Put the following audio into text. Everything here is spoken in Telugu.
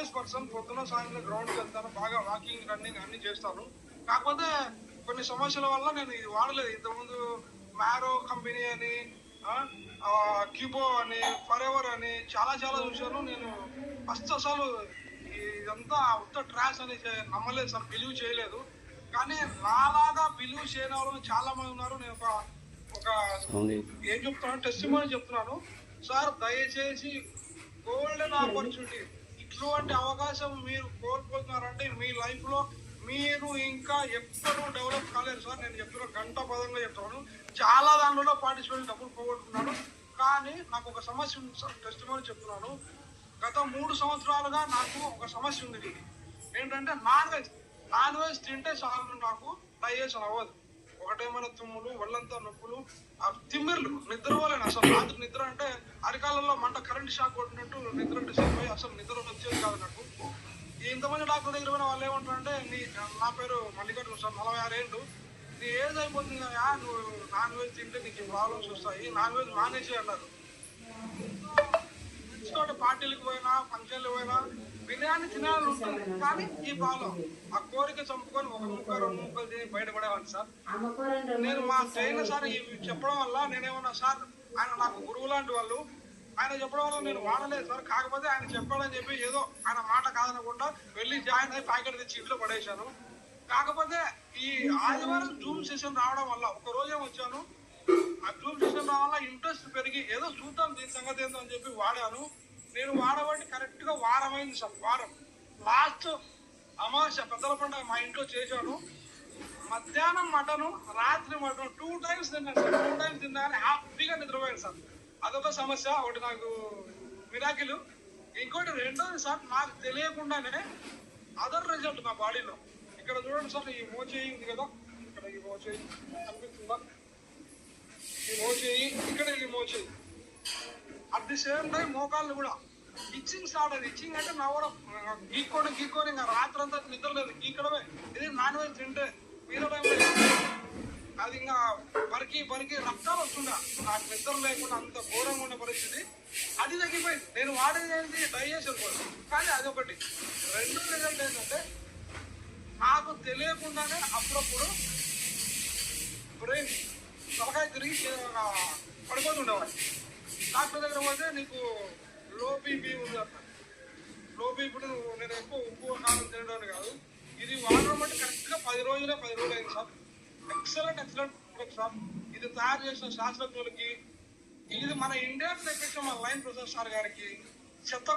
ఫిట్నెస్ పర్సన్ పొద్దున సాయంత్రం గ్రౌండ్కి వెళ్తాను. బాగా వాకింగ్ రన్నింగ్ అన్ని చేస్తాను. కాకపోతే కొన్ని సమస్యల వల్ల నేను ఇది వాడలేదు. ఇంతకుముందు మ్యారో కంపెనీ అని క్యూబో అని ఫరెవర్ అని చాలా చాలా చూశాను. నేను ఫస్ట్ అసలు ఇదంతా ఉత్త ట్రాష్ అని నమ్మలేదు సార్. బిలీవ్ చేయలేదు. కానీ నాలాగా బిలీవ్ చేయని వాళ్ళు చాలా మంది ఉన్నారు. నేను ఒక ఒక ఏం చెప్తున్నాను టెస్ట్ చెప్తున్నాను. సార్ దయచేసి గోల్డెన్ ఆపర్చునిటీ ఇటువంటి అవకాశం మీరు కోల్పోతున్నారంటే మీ లైఫ్లో మీరు ఇంకా ఎప్పుడూ డెవలప్ కాలేరు సార్. నేను చెప్తున్నా గంట పదంగా చెప్తున్నాను. చాలా దాంట్లో పార్టిసిపేట్ డబ్బులు పోగొట్టుకున్నాను కానీ నాకు ఒక సమస్య ఉంది సార్. టెస్ట్ చెప్తున్నాను. గత మూడు సంవత్సరాలుగా నాకు ఒక సమస్య ఉంది. ఏంటంటే నాన్ వెజ్ నాన్ వెజ్ తింటే చాలు నాకు డైజెషన్ అవ్వదు. ఒకటేమైనా తుమ్ములు ఒళ్ళంతా నొప్పులు ఆ తిమ్మిర్లు నిద్రపోలేను అసలు రాత్రి నిద్ర అంటే అరికాలంలో మంట కరెంట్ షాక్ కొట్టినట్టు నిద్ర అంటే అయ్యి అసలు నిద్ర వచ్చేది కాదు నాకు. ఇంతమంది డాక్టర్ దగ్గర పోయిన వాళ్ళు ఏమంటారంటే నీ నా పేరు మల్లికార్జున సార్ నలభై ఆరు ఏళ్ళు. నీ ఏజ్ అయిపోతుంది కదా నువ్వు నాన్ వెజ్ తింటే నీకు ప్రాబ్లమ్స్ వస్తాయి నాన్ వెజ్ మానేసి అన్నారు. పార్టీలకు పోయినా బిర్యానీ తినాలని ఉంటుంది కానీ ఈ ప్రాబ్లం ఆ కోరిక చంపుకొని ఒక ముక్క రెండు ముక్కలు తిని బయటపడేవాడిని సార్. నేను మా ట్రైనర్ సార్ ఇవి చెప్పడం వల్ల నేనేమన్నా సార్ ఆయన నాకు గురువు లాంటి వాళ్ళు. ఆయన చెప్పడం వల్ల నేను వాడలేదు సార్. కాకపోతే ఆయన చెప్పాడని చెప్పి ఏదో ఆయన మాట కాదనకుండా వెళ్ళి జాయిన్ అయ్యి ప్యాకెట్ తెచ్చి ఇంట్లో పడేశాను. కాకపోతే ఈ ఆదివారం జూమ్ సెషన్ రావడం వల్ల ఒక రోజే వచ్చాను. ఆ జూమ్ సెషన్ రావడం వల్ల ఇంట్రెస్ట్ పెరిగి ఏదో చూద్దాం దీని సంగతి ఏందో అని చెప్పి వాడాను. నేను వాడబట్టి కరెక్ట్గా వారం అయింది సార్ వారం. లాస్ట్ అమాస పెద్దల పండుగ మా ఇంట్లో చేశాను. మధ్యాహ్నం మటను రాత్రి మటన్ టూ టైమ్స్ తిన్నాను సార్ టూ టైమ్స్ తిన్నాను హ్యాపీగా నిద్రపోయాను సార్. అదొక సమస్య ఒకటి నాకు మిరాకిలు. ఇంకోటి రెండోది సార్ నాకు తెలియకుండానే అదర్ రిజల్ట్ నా బాడీలో. ఇక్కడ చూడండి సార్ ఈ మోచేయి ఉంది కదా ఇక్కడ ఈ మోచేయి కనిపిస్తుందా? ఈ మోచేయి ఇక్కడ ఈ మోచేయి. ది సేమ్ టైం మోకాళ్ళు కూడా. ఇచ్చింగ్ స్టార్ట్ అది ఇచ్చింగ్ అంటే నా కూడా గీక్కోని గీక్కోని ఇంకా రాత్రి అంతా నిద్ర లేదు. గీకడమే ఇది నాన్ వెజ్ తింటే మీర అది ఇంకా పరికి పరికి రక్తాలు వస్తుండే. నాకు నిద్ర లేకుండా అంత ఘోరంగా ఉన్న పరిస్థితి. అది తగ్గిపోయింది. నేను వాడేది ఏంటి? డైజెషన్ కోసం కానీ అదొకటి రెండో రిజల్ట్ ఏంటంటే నాకు తెలియకుండానే అప్పుడప్పుడు బ్రెయిన్ తలకాయ తిరిగి పడిపోతుండేవాడిని. డాక్టర్ దగ్గర పోతే నీకు లో బీపీ ఉంది లో బీపీ నువ్వు నేను ఎక్కువ ఉప్పు కారం తినడానికి కాదు. ఇది వాడడం బట్టి కరెక్ట్గా పది రోజులే పది రోజులు అయింది sir. Excellent excellent product sir. ఇది తయారు చేసిన శాస్త్రజ్ఞులకి ఇది మన ఇండియా తెప్పించిన మన లైన్ ప్రొఫెసర్ సార్ గారికి చెత్త